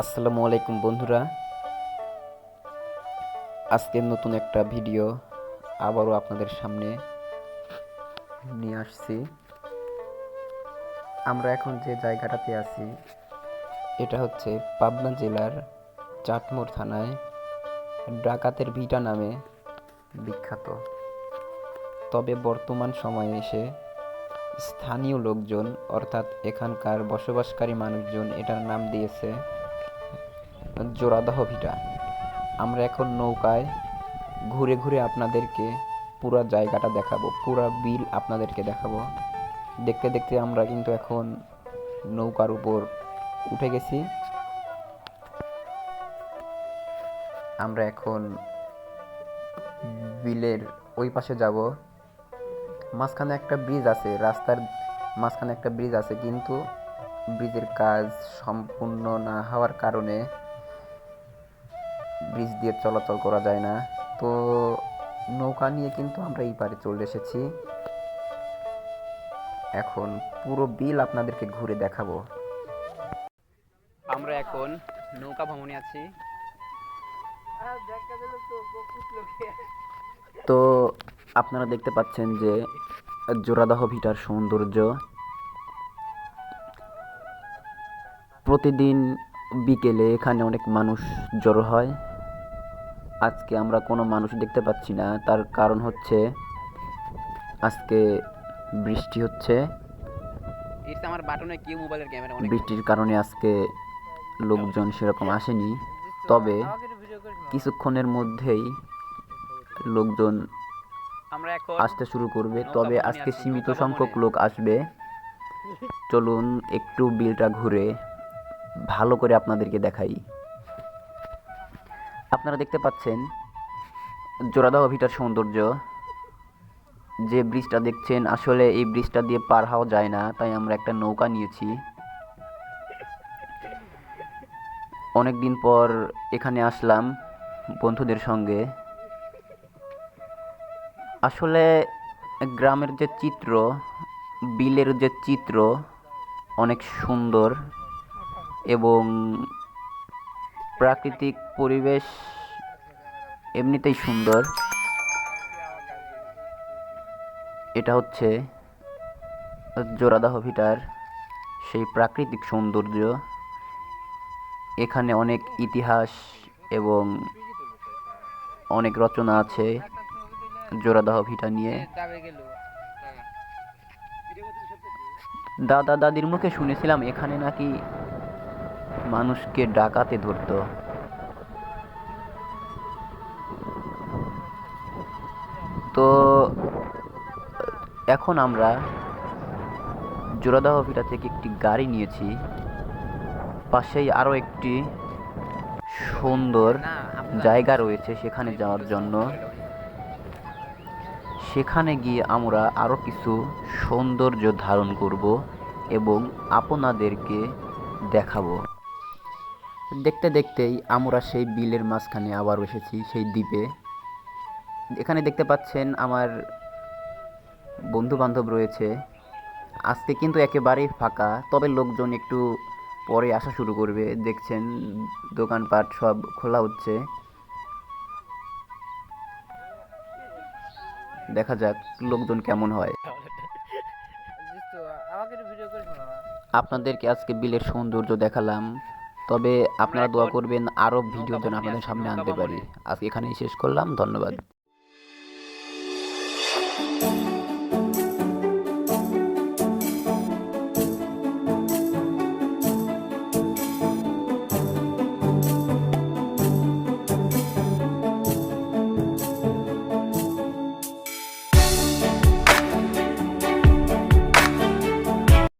আসসালামু আলাইকুম বন্ধুরা। আজকের নতুন একটা ভিডিও আবারও আপনাদের সামনে নিয়ে আসছি। আমরা এখন যে জায়গাটাতে আছি, এটা হচ্ছে পাবনা জেলার চাটমোড় থানায়, ডাকাতের ভিটা নামে বিখ্যাত। তবে বর্তমান সময়ে এসে স্থানীয় লোকজন, অর্থাৎ এখানকার বসবাসকারী মানুষজন এটার নাম দিয়েছে জোড়াদহ ভিটা। আমরা এখন নৌকায় ঘুরে ঘুরে আপনাদেরকে পুরো জায়গাটা দেখাবো, পুরা বিল আপনাদেরকে দেখাবো। দেখতে দেখতে আমরা কিন্তু এখন নৌকার উপর উঠে গেছি। আমরা এখন বিলের ওই পাশে যাব। মাঝখানে একটা ব্রিজ আছে, রাস্তার মাঝখানে একটা ব্রিজ আছে, কিন্তু ব্রিজের কাজ সম্পূর্ণ না হওয়ার কারণে ব্রিজ দিয়ে চলাচল করা যায় না। তো নৌকা নিয়ে কিন্তু আমরা এই পারে চলে এসেছি। এখন পুরো বিল আপনাদেরকে ঘুরে দেখাবো। আমরা এখন নৌকা ভ্রমণে আছি। তো আপনারা দেখতে পাচ্ছেন যে জোড়াদহ ভিটার সৌন্দর্য। প্রতিদিন বিকেলে এখানে অনেক মানুষ জড়ো হয়। আজকে আমরা কোনো মানুষ দেখতে পাচ্ছি না। তার কারণ হচ্ছে আজকে বৃষ্টি হচ্ছে। এটা আমার বাটনে কি মোবাইলের ক্যামেরা অনেক বৃষ্টির কারণে আজকে লোকজন সেরকম আসেনি। তবে কিছুক্ষণের মধ্যেই লোকজন আমরা এখন আসতে শুরু করবে। তবে আজকে সীমিত সংখ্যক লোক আসবে। চলুন একটু বিলটা ঘুরে ভালো করে আপনাদেরকে দেখাই। আপনারা দেখতে পাচ্ছেন জোড়াদহ ভিটার সৌন্দর্য। যে ব্রিজটা দেখছেন, আসলে এই ব্রিজটা দিয়ে পার হওয়া যায় না, তাই আমরা একটা নৌকা নিয়েছি। অনেক দিন পর এখানে আসলাম বন্ধুদের সঙ্গে। আসলে গ্রামের যে চিত্র, বিলের যে চিত্র, অনেক সুন্দর এবং প্রাকৃতিক পরিবেশ এমনিতেই সুন্দর। এটা হচ্ছে জোড়াদাহ ভিটার সেই প্রাকৃতিক সৌন্দর্য। এখানে অনেক ইতিহাস এবং অনেক রচনা আছে জোড়াদাহ ভিটা নিয়ে। দাদা দাদির মুখে শুনেছিলাম এখানে নাকি মানুষকে ডাকাতে ধরতো। তো এখন আমরা জোড়াদাহ ভিটা থেকে একটি গাড়ি নিয়েছি। পাশেই আরও একটি সুন্দর জায়গা রয়েছে সেখানে যাওয়ার জন্য। সেখানে গিয়ে আমরা আরও কিছু সৌন্দর্য ধারণ করব এবং আপনাদেরকে দেখাবো। দেখতে দেখতেই আমরা সেই বিলের মাঝখানে আবার এসেছি সেই দ্বীপে। এখানে দেখতে পাচ্ছেন আমার বন্ধু বান্ধব রয়েছে। আজকে কিন্তু একেবারেই ফাঁকা তবে লোকজন একটু পরে আসা শুরু করবে। দেখছেন দোকানপাট সব খোলা হচ্ছে। দেখা যাক লোকজন কেমন হয়। আপনাদেরকে আজকে বিলের সৌন্দর্য দেখালাম। তবে আপনারা দোয়া করবেন আরও ভিডিও যেন আপনাদের সামনে আনতে পারি। আজকে এখানেই শেষ করলাম ধন্যবাদ।